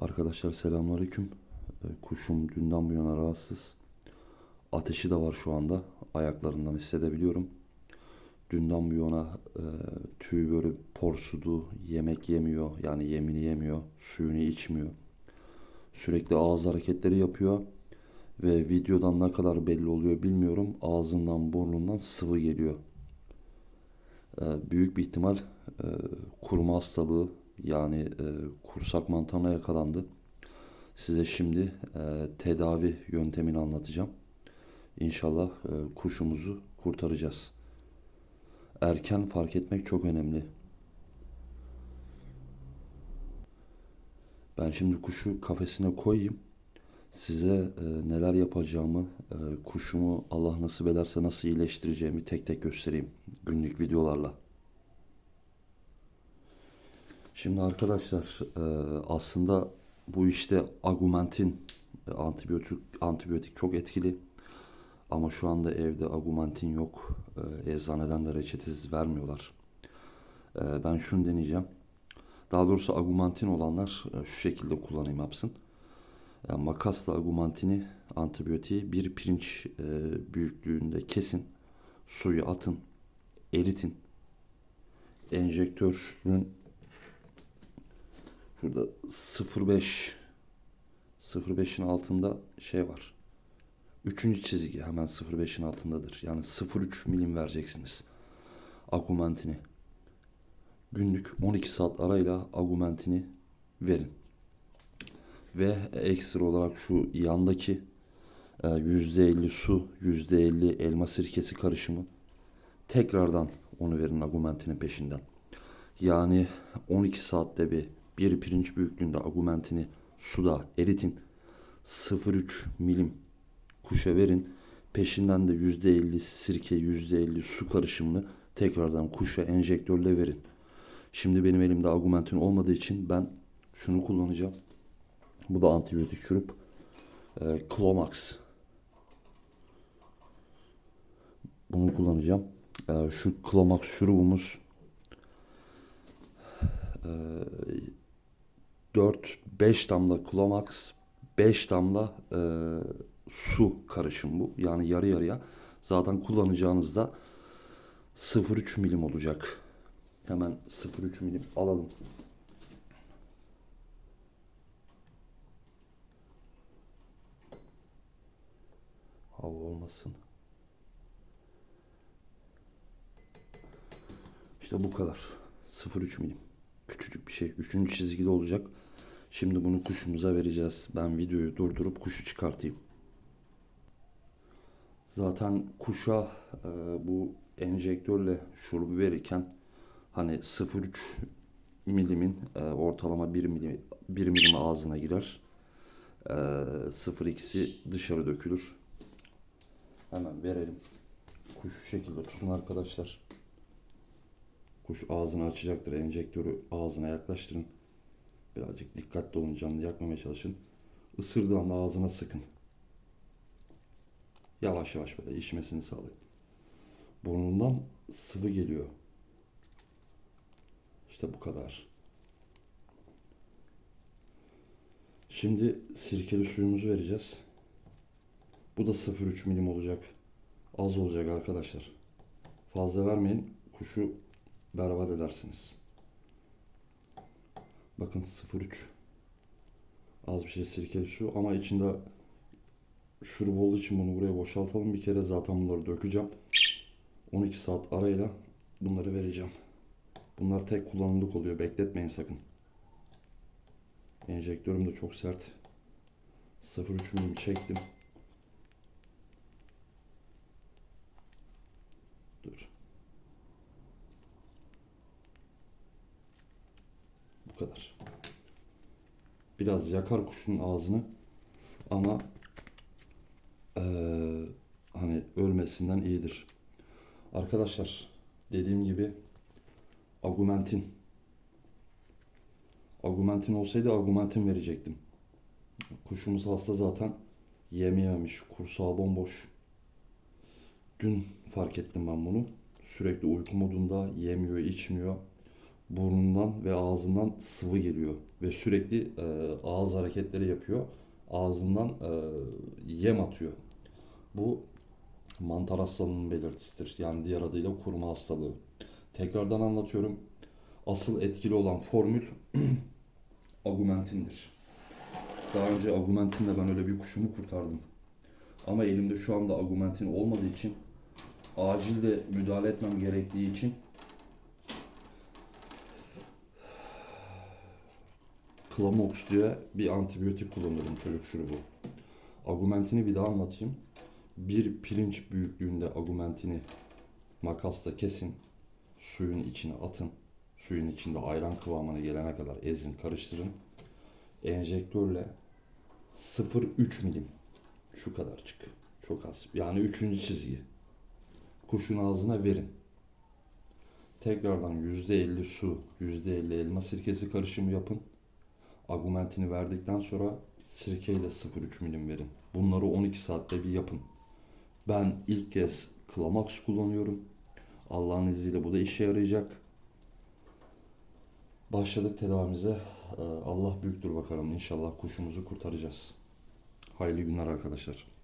Arkadaşlar selamünaleyküm. Ee, Kuşum dünden bu yana rahatsız. Ateşi de var şu anda. Ayaklarından hissedebiliyorum. Dünden bu yana e, tüy böyle porsudu, yemek yemiyor. Yani yemini yemiyor, suyunu içmiyor. Sürekli ağız hareketleri yapıyor. Ve videodan ne kadar belli oluyor bilmiyorum. Ağzından burnundan sıvı geliyor. Ee, büyük bir ihtimal e, kurma hastalığı yani e, kursak mantarına yakalandı. Size şimdi e, tedavi yöntemini anlatacağım. İnşallah e, kuşumuzu kurtaracağız. Erken fark etmek çok önemli. Ben şimdi kuşu kafesine koyayım. Size e, neler yapacağımı, e, kuşumu Allah nasip ederse nasıl iyileştireceğimi tek tek göstereyim günlük videolarla. Şimdi arkadaşlar e, aslında bu işte agumentin e, antibiyotik antibiyotik çok etkili. Ama şu anda evde agumentin yok. E, eczaneden de reçetesiz vermiyorlar. Ben şunu deneyeceğim. Daha doğrusu agumentin olanlar şu şekilde kullanayım yapsın. Yani makasla agumantini antibiyotiği bir pirinç büyüklüğünde kesin. Suyu atın. Eritin. Enjektörün Şurada 0.5 0.5'in altında şey var. Üçüncü çizgi hemen 0.5'in altındadır. Yani 0.3 milim vereceksiniz. Agumentini. Günlük 12 saat arayla agumentini verin. Ve ekstra olarak şu yandaki e, %50 su, %50 elma sirkesi karışımı tekrardan onu verin agumentinin peşinden. Yani 12 saatte bir bir pirinç büyüklüğünde agumentini suda eritin. 0,3 milim kuşa verin. Peşinden de %50 sirke, %50 su karışımını tekrardan kuşa enjektörle verin. Şimdi benim elimde agumentin olmadığı için ben şunu kullanacağım. Bu da antibiyotik şurup. E, Clomax. Bunu kullanacağım. E, şu Clomax şurubumuz e, 4-5 damla Clomax, 5 damla e, su karışım bu. Yani yarı yarıya. Zaten kullanacağınızda 0,3 milim olacak. Hemen 0,3 milim alalım. Hava olmasın. İşte bu kadar. 0,3 milim. Küçücük bir şey. Üçüncü çizgide olacak. Şimdi bunu kuşumuza vereceğiz. Ben videoyu durdurup kuşu çıkartayım. Zaten kuşa e, bu enjektörle şurubu verirken hani 0,3 milimin e, ortalama 1 milim, 1 milim ağzına girer. E, 0,2'si dışarı dökülür. Hemen verelim. Kuş şu şekilde tutun arkadaşlar. Kuş ağzını açacaktır. Enjektörü ağzına yaklaştırın. Birazcık dikkatli olun. Canlı yakmamaya çalışın. Isırdığı ağzına sıkın. Yavaş yavaş böyle içmesini sağlayın. Burnundan sıvı geliyor. İşte bu kadar. Şimdi sirkeli suyumuzu vereceğiz. Bu da 0,3 milim olacak. Az olacak arkadaşlar. Fazla vermeyin. Kuşu berbat edersiniz. Bakın 0,3 az bir şey sirkeli su ama içinde şurup olduğu için bunu buraya boşaltalım. Bir kere zaten bunları dökeceğim. 12 saat arayla bunları vereceğim. Bunlar tek kullanımlık oluyor. Bekletmeyin sakın. Enjektörüm de çok sert. 0,3 milim çektim. Kadar. Biraz yakar kuşun ağzını ama eee, hani ölmesinden iyidir. Arkadaşlar dediğim gibi agumentin agumentin olsaydı agumentin verecektim. Kuşumuz hasta zaten yemeyememiş. Kursağı bomboş. Dün fark ettim ben bunu. Sürekli uyku modunda yemiyor, içmiyor. Burnundan ve ağzından sıvı geliyor ve sürekli e, ağız hareketleri yapıyor. Ağzından e, yem atıyor. Bu mantar hastalığının belirtisidir. Yani diğer adıyla kurma hastalığı. Tekrardan anlatıyorum. Asıl etkili olan formül agumentindir. Daha önce agumentinle ben öyle bir kuşumu kurtardım. Ama elimde şu anda agumentin olmadığı için acil de müdahale etmem gerektiği için Klamox diye bir antibiyotik kullanıyorum çocuk şurubu. Agumentini bir daha anlatayım. Bir pirinç büyüklüğünde agumentini makasla kesin. Suyun içine atın. Suyun içinde ayran kıvamına gelene kadar ezin, karıştırın. Enjektörle 0,3 milim şu kadarcık. Çok az. Yani üçüncü çizgi. Kuşun ağzına verin. Tekrardan %50 su, %50 elma sirkesi karışımı yapın. Agumentini verdikten sonra sirkeyle 0,3 milim verin. Bunları 12 saatte bir yapın. Ben ilk kez Klamax kullanıyorum. Allah'ın izniyle bu da işe yarayacak. Başladık tedavimize. Ee, Allah büyüktür bakalım. İnşallah kuşumuzu kurtaracağız. Hayırlı günler arkadaşlar.